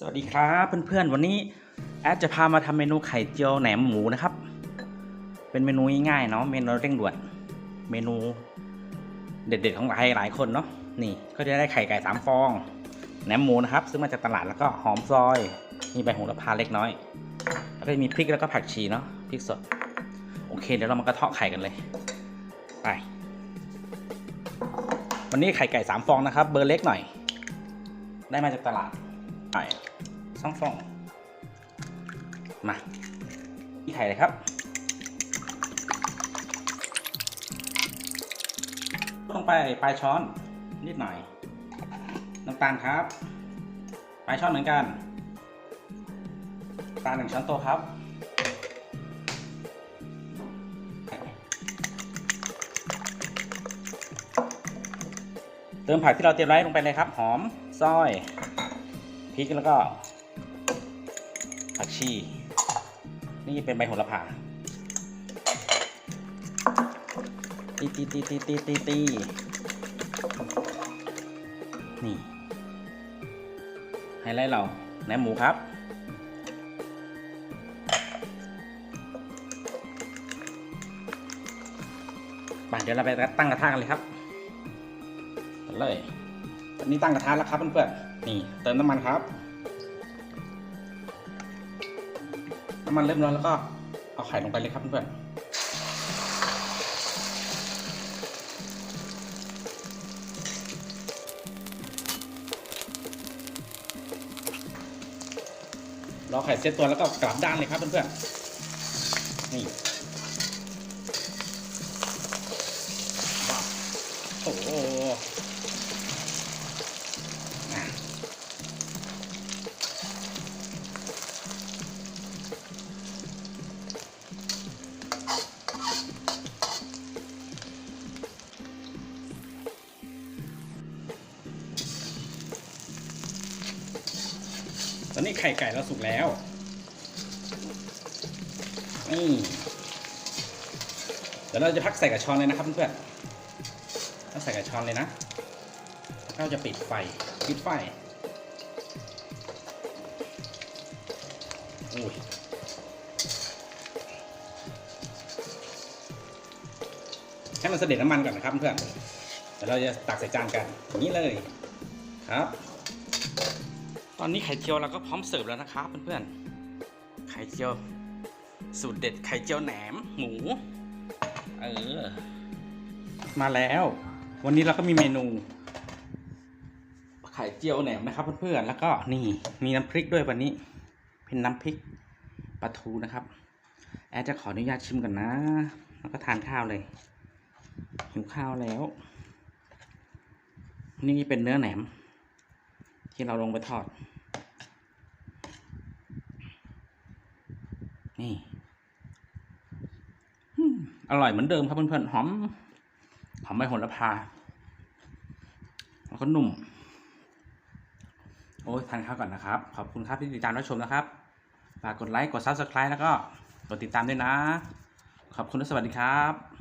สวัสดีครับเพื่อนๆวันนี้แอดจะพามาทำเมนูไข่เจียวแหนมหมูนะครับ เป็นเมนูง่ายๆเนาะเมนูเร่งด่วน เมนูเด็ดๆของหลายหลายคนเนาะนี่ก็จะได้ไข่ไก่สามฟองแหนมหมูนะครับ ซื้อมาจากตลาดแล้วก็หอมซอยมีใบโหระพาเล็กน้อย แล้วก็มีพริกแล้วก็ผักชีเนาะพริกสดโอเคเดี๋ยวเรามากระเทาะไข่กันเลยไปวันนี้ไข่ไก่สามฟองนะครับ เบอร์เล็กหน่อย ได้มาจากตลาด ไข่สองฟอง มาที่ไข่เลยครับลงไปปลายช้อนนิดหน่อย น้ำตาลครับปลายช้อนเหมือนกันตาลหนึ่งช้อนโต๊ะครับเติมผักที่เราเตรียมไว้ลงไปเลยครับ หอมซอย ริกแล้วก็ผักชี นี่เป็นใบโหระพาตีตีตีตีตีตีตีนี่ไฮไลท์เราแหนมหมูครับไปเดี๋ยวเราไปตั้งกระทะกันเลยครับไปเลย ตอนนี้ตั้งกระทะแล้วครับเพื่อนๆ นี่เติมน้ำมันครับ น้ำมันเริ่มร้อนแล้วก็เอาไข่ลงไปเลยครับเพื่อนๆรอไข่เซตตัวแล้วก็กลับด้านเลยครับเพื่อนๆ นี่โอ้ อนนี้ไข่ไก่เราสุกแล้ว นี่ เดี๋ยวเราจะพักใส่กับช้อนเลยนะครับเพื่อนๆต้องใส่กับช้อนเลยนะเราจะปิดไฟ ปิดไฟ อุ้ยให้มันเสด็จน้ำมันก่อนนะครับเพื่อนเดี๋ยวเราจะตักใส่จานกันอย่างนี้เลยครับ ตอนนี้ไข่เจียวเราก็พร้อมเสิร์ฟแล้วนะครับเพื่อนๆ ไข่เจียว สูตรเด็ดไข่เจียวแหนมหมู เออ มาแล้ว วันนี้เราก็มีเมนู ไข่เจียวแหนมนะครับเพื่อนๆ แล้วก็นี่มีน้ำพริกด้วยวันนี้ เป็นน้ำพริกปลาทูนะครับ แอดจะขออนุญาตชิมก่อนนะ แล้วก็ทานข้าวเลยหิวข้าวแล้ว นี่เป็นเนื้อแหนม ที่เราลงไปทอด นี่อืมอร่อยเหมือนเดิมครับเพื่อนๆหอม หอมใบโหระพา แล้วก็นุ่ม โอ้ยทานข้าวก่อนนะครับ ขอบคุณครับที่ติดตามรับชมนะครับ ฝากกดไลค์ กด Subscribe แล้วก็กดติดตามด้วยนะ ขอบคุณและสวัสดีครับ